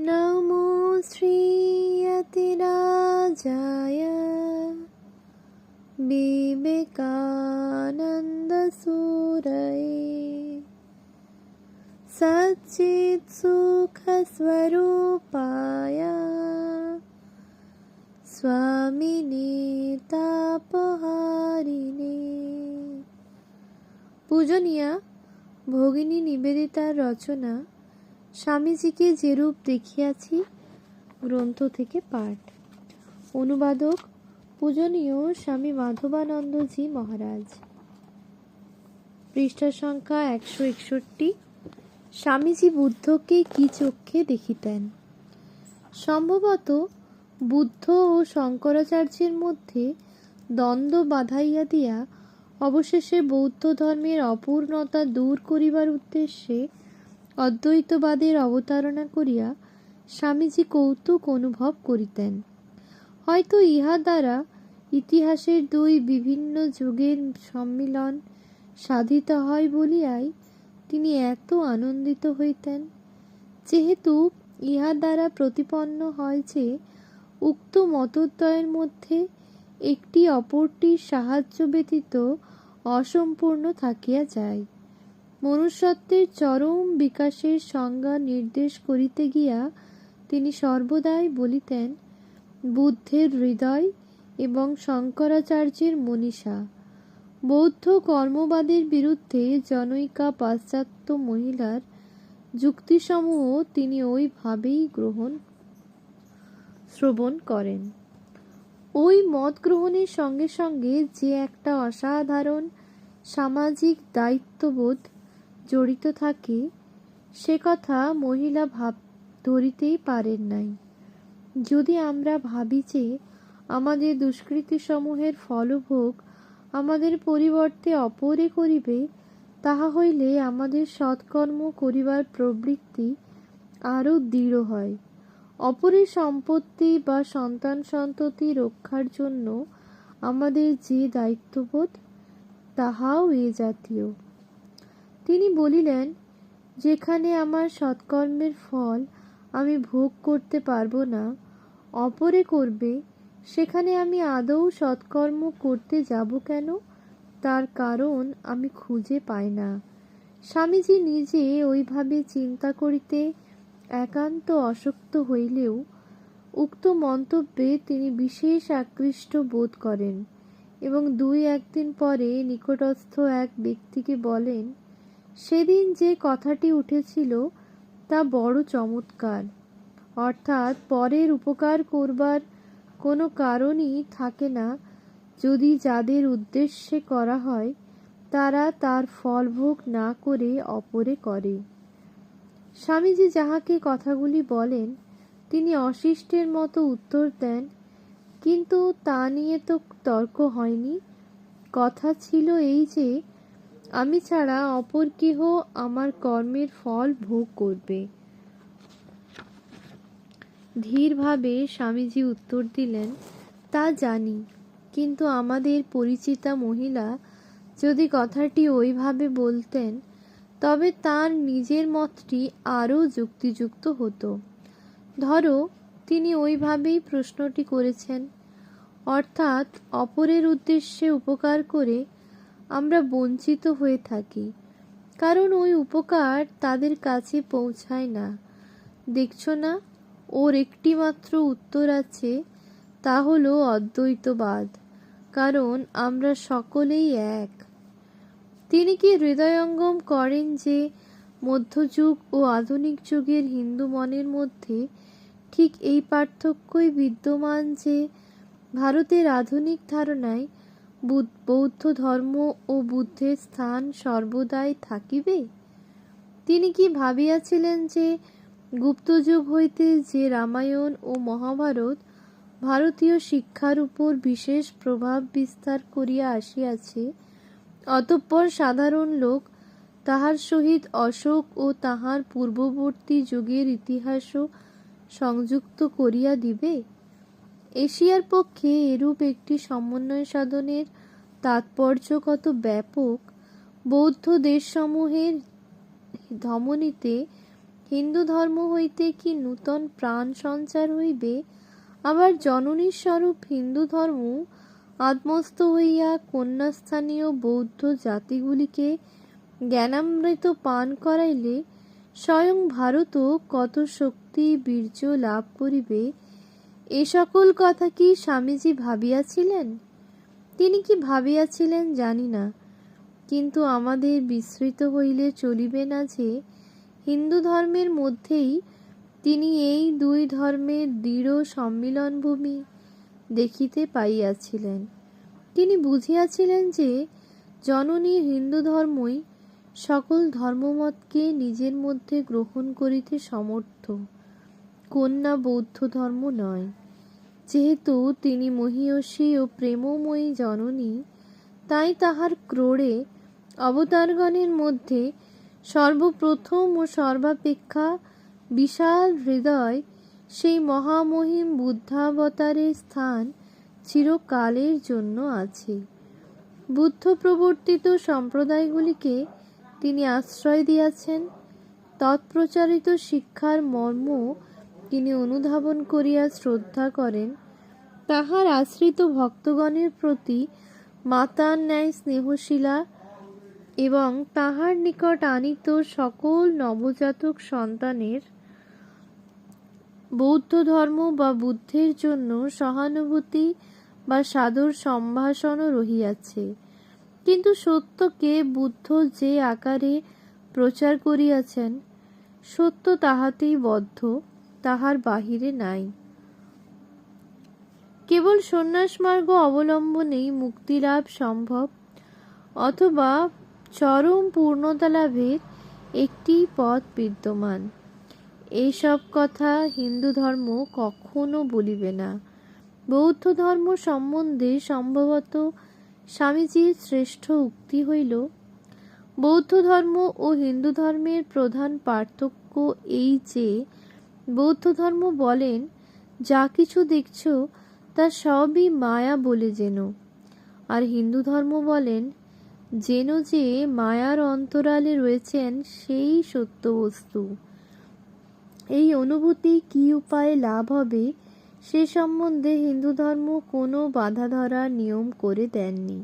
नमो श्रीयतिराजाय विवेकानन्दसूरये सच्चित्सुखस्वरूपाय स्वामिने তাপহারিণে পূজনীয়া ভগিনী নিবেদিতার রচনা স্বামীজিকে যেরূপ দেখিয়াছি, গ্রন্থ থেকে পাঠ। অনুবাদক পূজনীয় স্বামী মাধবানন্দজি মহারাজ। পৃষ্ঠা সংখ্যা একশো একষট্টি। স্বামীজি বুদ্ধকে কি চক্ষে দেখিতেন? সম্ভবত বুদ্ধ ও শঙ্করাচার্যের মধ্যে দ্বন্দ্ব বাধাইয়া দিয়া অবশেষে বৌদ্ধ ধর্মের অপূর্ণতা দূর করিবার উদ্দেশ্যে অদ্বৈতবাদের অবতারণা করিয়া স্বামীজি কৌতুক অনুভব করিতেন। হয়তো ইহা দ্বারা ইতিহাসের দুই বিভিন্ন যুগের সম্মিলন সাধিত হয় বলিয়াই তিনি এত আনন্দিত হইতেন। যেহেতু ইহা দ্বারা প্রতিপন্ন হয় যে উক্ত মতদ্বয়ের মধ্যে একটি অপরটির সাহায্য ব্যতীত অসম্পূর্ণ থাকিয়া যায়। মনুষ্যত্বের চরম বিকাশের সংজ্ঞা নির্দেশ করিতে গিয়া তিনি সর্বদাই বলিতেন, বুদ্ধের হৃদয় এবং শঙ্করাচার্যের মনীষা। বৌদ্ধ কর্মবাদের বিরুদ্ধে জনৈকা পাশ্চাত্য মহিলার যুক্তিসমূহ তিনি ওইভাবেই গ্রহণ, শ্রবণ করেন। ওই মত গ্রহণের সঙ্গে সঙ্গে যে একটা অসাধারণ সামাজিক দায়িত্ববোধ জড়িত থাকে, সে কথা মহিলা ভাব ধরিতেই পারেন নাই। যদি আমরা ভাবি যে আমাদের দুষ্কৃতিসমূহের ফলভোগ আমাদের পরিবর্তে অপরে করিবে, তাহা হইলে আমাদের সৎকর্ম করিবার প্রবৃত্তি আরও দৃঢ় হয়। অপরের সম্পত্তি বা সন্তান সন্ততি রক্ষার জন্য আমাদের যে দায়িত্ববোধ, তাহাও এ জাতীয়। তিনি বলিলেন, যেখানে আমার সৎকর্মের ফল আমি ভোগ করতে পারব না, অপরে করবে, সেখানে আমি আদৌ সৎকর্ম করতে যাব কেন? তার কারণ আমি খুঁজে পাই না। স্বামীজি নিজে ওইভাবে চিন্তা করিতে একান্ত অসক্ত হইলেও উক্ত মন্তব্যে তিনি বিশেষ আকৃষ্ট বোধ করেন এবং দুই একদিন পরে নিকটস্থ এক ব্যক্তিকে বলেন সেদিন যে কথাটি উঠেছিল তা বড় চমৎকার। অর্থাৎ পরের উপকার করবার কোনো কারণই থাকে না। যদি যাদের উদ্দেশ্যে করা হয়, তারা তার ফলভোগ না করে অপরে করে। স্বামীজি যাহাকে কথাগুলি বলেন, তিনি অশিষ্টের মতো উত্তর দেন, কিন্তু তা নিয়ে তো তর্ক হয়নি। কথা ছিল এই যে আমি ছাড়া অপর কেহ আমার কর্মের ফল ভোগ করবে। ধীরভাবে স্বামীজি উত্তর দিলেন, তা জানি, কিন্তু আমাদের পরিচিতা মহিলা যদি কথাটি ওইভাবে বলতেন, তবে তার নিজের মতটি আরও যুক্তিযুক্ত হতো। ধরো, তিনি ওইভাবেই প্রশ্নটি করেছেন। অর্থাৎ অপরের উদ্দেশ্যে উপকার করে আমরা বঞ্চিত হয়ে থাকি। কারণ ওই উপকার তাদের কাছে পৌঁছায় না। দেখছ না, ওর একটি মাত্র উত্তর আছে, তা হলো অদ্বৈতবাদ। কারণ আমরা সকলেই এক। তিনি কি হৃদয়ঙ্গম করেন যে মধ্যযুগ ও আধুনিক যুগের হিন্দু মনের মধ্যে ঠিক এই পার্থক্যই বিদ্যমান যে ভারতের আধুনিক ধারণায় বৌদ্ধ ধর্ম ও বুদ্ধের স্থান সর্বদাই থাকিবে? তিনি কি ভাবিয়াছিলেন যে গুপ্তযুগ হইতে যে রামায়ণ ও মহাভারত ভারতীয় শিক্ষার উপর বিশেষ প্রভাব বিস্তার করিয়া আসিয়াছে, অতঃপর সাধারণ লোক তাহার সহিত অশোক ও তাহার পূর্ববর্তী যুগের ইতিহাসও সংযুক্ত করিয়া দিবে? এশিয়ার পক্ষে এরূপ একটি সমন্বয় সাধনের তাৎপর্য কত ব্যাপক। বৌদ্ধ দেশসমূহের ধমনীতে হিন্দু ধর্ম হইতে কি নূতন প্রাণ সঞ্চার হইবে? আবার জননীর স্বরূপ হিন্দু ধর্ম আত্মস্থ হইয়া কন্যাস্থানীয় বৌদ্ধ জাতিগুলিকে জ্ঞানামৃত পান করাইলে স্বয়ং ভারতও কত শক্তি বীর্য লাভ করিবে এ সকল কথা কি স্বামীজি ভাবিয়াছিলেন? তিনি কি ভাবিয়াছিলেন জানি না, কিন্তু আমাদের বিস্মৃত হইলে চলিবে না যে, হিন্দু ধর্মের মধ্যেই তিনি এই দুই ধর্মের দৃঢ় সম্মিলনভূমি দেখিতে পাইয়াছিলেন। তিনি বুঝিয়াছিলেন যে, জননী হিন্দু ধর্মই সকল ধর্মমতকে নিজের মধ্যে গ্রহণ করিতে সমর্থ। কন্যা বৌদ্ধ ধর্ম নয়। যেহেতু তিনি মহীয়সী ও প্রেমময়ী জননী, তাই তাহার ক্রোড়ে অবতারগণের মধ্যে সর্বপ্রথম ও সর্বাপেক্ষা বিশাল হৃদয় সেই মহামহিম বুদ্ধাবতারের স্থান চিরকালের জন্য আছে। বুদ্ধ প্রবর্তিত সম্প্রদায়গুলিকে তিনি আশ্রয় দিয়াছেন। তৎপ্রচারিত শিক্ষার মর্ম তিনি অনুধাবন করিয়া শ্রদ্ধা করেন, তাহার আশ্রিত ভক্তগণের প্রতি মাতার ন্যায় স্নেহশীলা এবং তাহার নিকট আনিত সকল নবজাতক সন্তানের বৌদ্ধ ধর্ম বা বুদ্ধের জন্য সহানুভূতি বা সাদর সম্ভাষণও রহিয়াছে। কিন্তু সত্যকে বুদ্ধ যে আকারে প্রচার করিয়াছেন, সত্য তাহাতেই বদ্ধ। তাহার বাহিরে নাই। কেবল সন্ন্যাস মার্গ অবলম্বনেই মুক্তিলাভ সম্ভব, অথবা চরম পূর্ণতা লাভের একটি পথ বিদ্যমান। এইসব কথা হিন্দু ধর্ম কখনো বলিবে না। বৌদ্ধ ধর্ম সম্বন্ধে সম্ভবত স্বামীজির শ্রেষ্ঠ উক্তি হইল, বৌদ্ধ ধর্ম ও হিন্দু ধর্মের প্রধান পার্থক্য এই যে বৌদ্ধ ধর্ম বলেন, যা কিছু দেখছ, তা সবই মায়া বলে যেন আর হিন্দু ধর্ম বলেন, যেন যে মায়ার অন্তরালে রয়েছেন, সেই সত্য বস্তু। এই অনুভূতি কি উপায়ে লাভ হবে, সে সম্বন্ধে হিন্দু ধর্ম কোনো বাধা ধরার নিয়ম করে দেননি।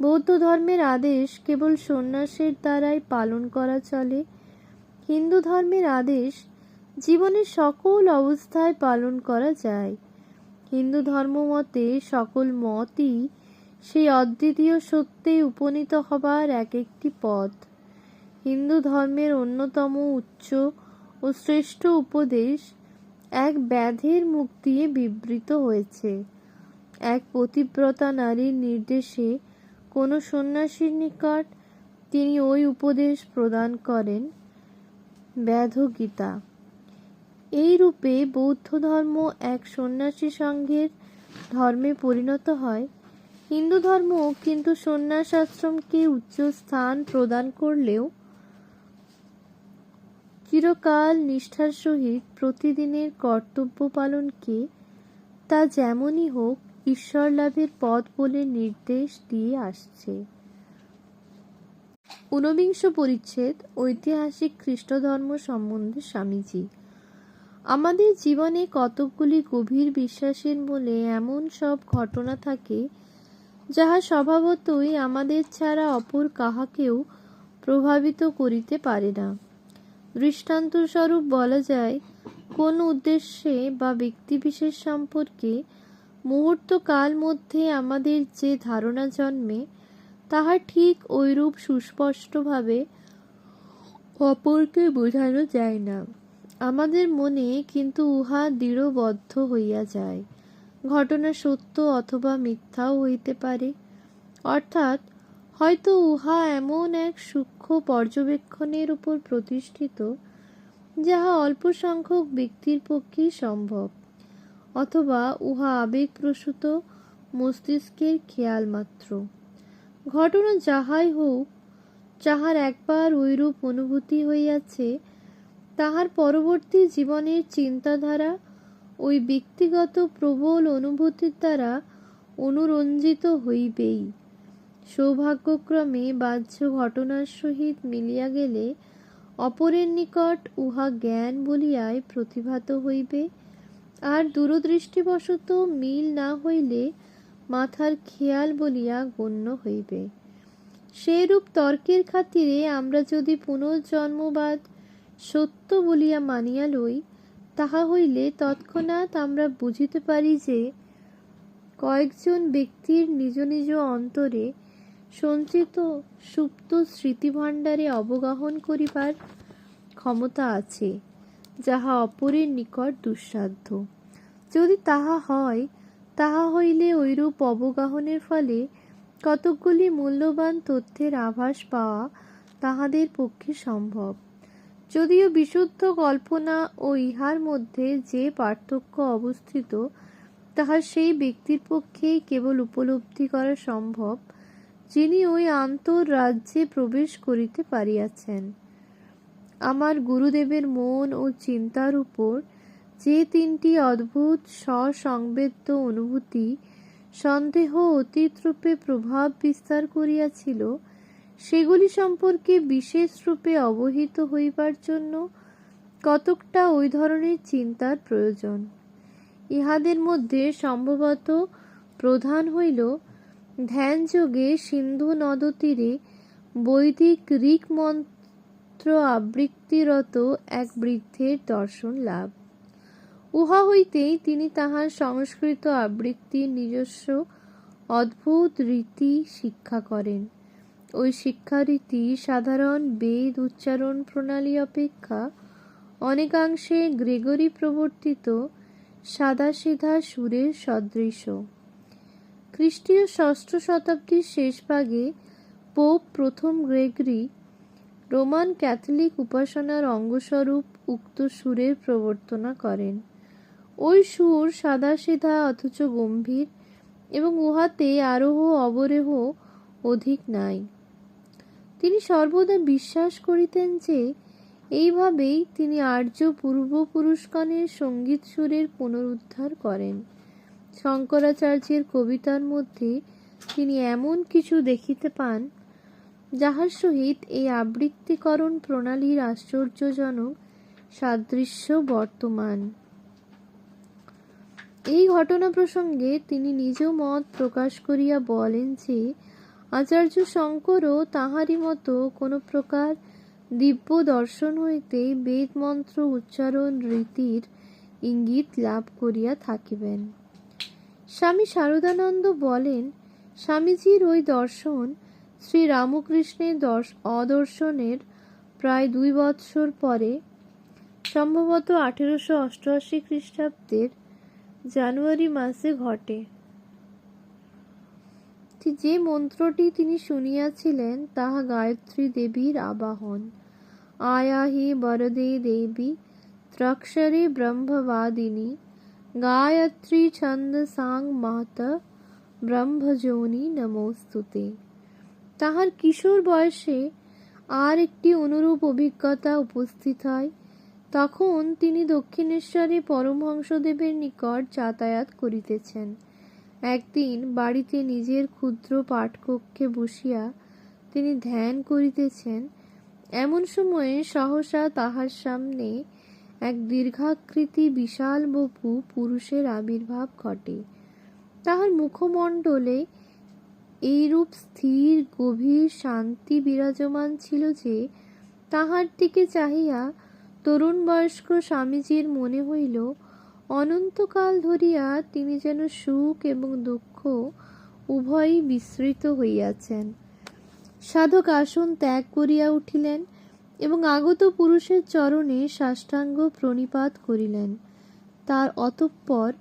বৌদ্ধ ধর্মের আদেশ কেবল সন্ন্যাসের দ্বারাই পালন করা চলে। হিন্দু ধর্মের আদেশ জীবনের সকল অবস্থায় পালন করা যায়। হিন্দু ধর্ম মতে সকল মতই সেই অদ্বিতীয় সত্যে উপনীত হবার এক একটি পথ। হিন্দু ধর্মের অন্যতম উচ্চ ও শ্রেষ্ঠ উপদেশ এক ব্যাধের মুখ দিয়ে বিবৃত হয়েছে। এক পতিব্রতা নারীর নির্দেশে কোনো সন্ন্যাসীর নিকট তিনি ওই উপদেশ প্রদান করেন। ব্যাধ গীতা এই রূপে বৌদ্ধ ধর্ম এক সন্ন্যাসী সংঘের ধর্মে পরিণত হয়। হিন্দু ধর্ম কিন্তু সন্ন্যাস আশ্রমকে উচ্চ স্থান প্রদান করলেও চিরকাল নিষ্ঠার সহিত প্রতিদিনের কর্তব্য পালনকে তা যেমনই হোক ঈশ্বর লাভের পথ বলে নির্দেশ দিয়ে আসছে। ঊনবিংশ পরিচ্ছেদ, ঐতিহাসিক খ্রিস্ট ধর্ম সম্বন্ধে স্বামীজি আমাদের জীবনে কতকগুলি গভীর বিশ্বাসের মূলে এমন সব ঘটনা থাকে, যাহা স্বভাবতই আমাদের ছাড়া অপর কাহাকেও প্রভাবিত করিতে পারে না। দৃষ্টান্তস্বরূপ বলা যায়, কোন উদ্দেশ্যে বা ব্যক্তিবিশেষ সম্পর্কে মুহূর্তকাল মধ্যে আমাদের যে ধারণা জন্মে, তাহা ঠিক ঐরূপ সুস্পষ্টভাবে অপরকে বোঝানো যায় না। আমাদের মনে কিন্তু উহা দৃঢ়বদ্ধ হইয়া যায়। ঘটনা সত্য অথবা মিথ্যাও হইতে পারে। অর্থাৎ হয়তো উহা এমন এক সূক্ষ্ম পর্যবেক্ষণের উপর প্রতিষ্ঠিত, যাহা অল্প সংখ্যক ব্যক্তির পক্ষেই সম্ভব, অথবা উহা আবেগপ্রসূত মস্তিষ্কের খেয়াল মাত্র। ঘটনা যাহাই হোক, যাহার একবার ঐরূপ অনুভূতি হইয়াছে তাহার পরবর্তী জীবনের চিন্তাধারা ওই ব্যক্তিগত প্রবল অনুভূতির দ্বারা অনুরঞ্জিত হইবেই। সৌভাগ্যক্রমে বাহ্য ঘটনার সহিত মিলিয়া গেলে অপরের নিকট উহা জ্ঞান বলিয়াই প্রতিভাত হইবে। আর দূরদৃষ্টিবশত মিল না হইলে মাথার খেয়াল বলিয়া গণ্য হইবে। সেইরূপ তর্কের খাতিরে আমরা যদি পুনর্জন্মবাদ সত্য বলিয়া মানিয়া লই, তাহা হইলে তৎক্ষণাৎ আমরা বুঝিতে পারি যে, কয়েকজন ব্যক্তির নিজ নিজ অন্তরে সঞ্চিত সুপ্ত স্মৃতিভাণ্ডারে অবগাহন করিবার ক্ষমতা আছে, যাহা অপরের নিকট দুঃসাধ্য। যদি তাহা হয়, তাহা হইলে ঐরূপ অবগাহনের ফলে কতকগুলি মূল্যবান তথ্যের আভাস পাওয়া তাহাদের পক্ষে সম্ভব। যদিও বিশুদ্ধ কল্পনা ও ইহার মধ্যে যে পার্থক্য অবস্থিত তাহা সেই ব্যক্তির পক্ষেই কেবল উপলব্ধি করা সম্ভব, যিনি ওই আন্তঃরাজ্যে প্রবেশ করিতে পারিয়াছেন। আমার গুরুদেবের মন ও চিন্তার উপর যে তিনটি অদ্ভুত স্বসংবেদ্য অনুভূতি সন্দেহ অতীত রূপে প্রভাব বিস্তার করিয়াছিল সেগুলি সম্পর্কে বিশেষ রূপে অবহিত হইবার জন্য কতকটা ওই ধরনের চিন্তার প্রয়োজন। ইহাদের মধ্যে সম্ভবত প্রধান হইল ধ্যানযোগে সিন্ধু নদতীরে বৈদিক ঋক মন্ত্র আবৃত্তিরত এক বৃদ্ধের দর্শন লাভ। উহা হইতেই তিনি তাহার সংস্কৃত আবৃত্তির নিজস্ব অদ্ভুত রীতি শিক্ষা করেন। ওই শিক্ষারীতি সাধারণ বেদ উচ্চারণ প্রণালী অপেক্ষা অনেকাংশে গ্রেগরি প্রবর্তিত সাদাসিধা সুরের সদৃশ। খ্রিস্টীয় ষষ্ঠ শতাব্দীর শেষভাগে পোপ প্রথম গ্রেগরি রোমান ক্যাথলিক উপাসনার অঙ্গস্বরূপ উক্ত সুরের প্রবর্তনা করেন। ওই সুর সাদাসিধা অথচ গম্ভীর এবং উহাতে আরোহ অবরেহ অধিক নাই। তিনি সর্বদা বিশ্বাস করিতেন যে, এইভাবেই তিনি আর্য পূর্বপুরুষগণের সংগীত সুরের পুনরুদ্ধার করেন। শঙ্করাচার্যের কবিতার মধ্যে তিনি এমন কিছু দেখিতে পান, যাহার সহিত এই আবৃত্তিকরণ প্রণালীর আশ্চর্যজনক সাদৃশ্য বর্তমান। এই ঘটনা প্রসঙ্গে তিনি নিজ মত প্রকাশ করিয়া বলেন যে আচার্য শঙ্করও তাহারই মতো কোনো প্রকার দিব্য দর্শন হইতে বেদ মন্ত্র উচ্চারণ রীতির ইঙ্গিত লাভ করিয়া থাকিবেন। স্বামী শারদানন্দ বলেন, স্বামীজির ওই দর্শন শ্রী রামকৃষ্ণের দর্শ, অদর্শনের প্রায় দুই বৎসর পরে, সম্ভবত আঠেরোশো অষ্টআশি খ্রিস্টাব্দের জানুয়ারি মাসে ঘটে। যে মন্ত্রটি তিনি শুনিয়াছিলেন, তাহা গায়ত্রী দেবীর আবাহন। আয়াহি বরদে দেবী ত্রক্ষরে ব্রহ্মবাদিনী, গায়ত্রী ছন্দ সাং মাত ব্রহ্মযোনি নমস্তুতে। তাহার কিশোর বয়সে আর একটি অনুরূপ অভিজ্ঞতা উপস্থিত হয়। তখন তিনি দক্ষিণেশ্বরে পরমহংসদেবের নিকট যাতায়াত করিতেছেন। একদিন বাড়িতে নিজের ক্ষুদ্র পাঠকক্ষে বসিয়া তিনি ধ্যান করিতেছেন, এমন সময়ে সহসা তাহার সামনে এক দীর্ঘাকৃতি বিশাল বপু পুরুষের আবির্ভাব ঘটে। তাহার মুখমণ্ডলে এইরূপ স্থির, গভীর শান্তি বিরাজমান ছিল যে তাহার দিকে চাহিয়া তরুণ বয়স্ক স্বামীজির মনে হইল অনন্তকাল ধরিয়া তিনি যেন সুখ এবং দুঃখ উভয়ই বিস্মৃত হইয়াছেন। সাধক আসন ত্যাগ করিয়া উঠিলেন এবং আগত পুরুষের চরণে সাষ্টাঙ্গ প্রণিপাত করিলেন। তার অতঃপর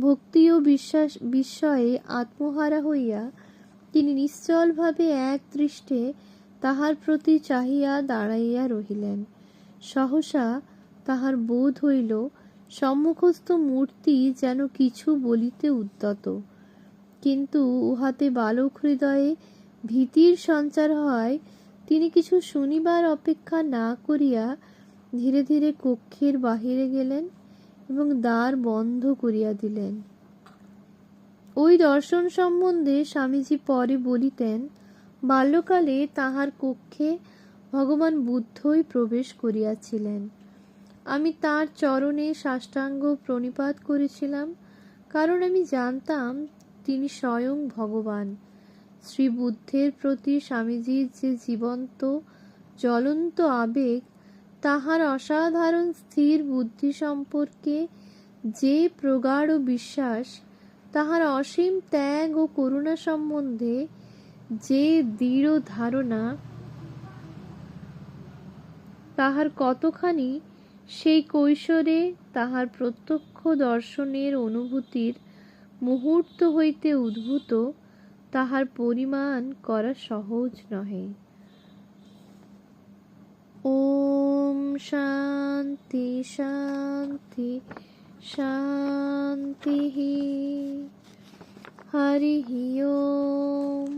ভক্তি ও বিশ্বাস, বিস্ময়ে আত্মহারা হইয়া তিনি নিশ্চলভাবে এক দৃষ্টে তাহার প্রতি চাহিয়া দাঁড়াইয়া রহিলেন। সহসা তাহার বোধ হইল সম্মুখস্থ মূর্তি যেন কিছু বলিতে উদ্যত। কিন্তু উহাতে বালক হৃদয়ে ভীতির সঞ্চার হয়, তিনি কিছু শুনিবার অপেক্ষা না করিয়া ধীরে ধীরে কক্ষের বাহিরে গেলেন এবং দ্বার বন্ধ করিয়া দিলেন। ওই দর্শন সম্বন্ধে স্বামীজি পরে বলিতেন, বাল্যকালে তাহার কক্ষে ভগবান বুদ্ধই প্রবেশ করিয়াছিলেন। আমি তার চরণে সাষ্টাঙ্গ প্রণিপাত করেছিলাম, কারণ আমি জানতাম তিনি স্বয়ং ভগবান। শ্রী বুদ্ধের প্রতি স্বামীজির যে জীবন্ত, জ্বলন্ত আবেগ, তাহার অসাধারণ স্থির বুদ্ধি সম্পর্কে যে প্রগাঢ় বিশ্বাস, তাহার অসীম ত্যাগ ও করুণা সম্বন্ধে যে দৃঢ় ধারণা, তাহার কতখানি সেই কৈশোরে তাহার প্রত্যক্ষ দর্শনের অনুভূতির মুহূর্ত হইতে উদ্ভূত তাহার পরিমাণ করা সহজ নহে। ওম শান্তি শান্তি শান্তি হরি ওম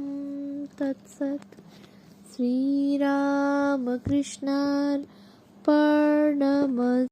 তৎসৎ। শ্রীরামকৃষ্ণার Paranama.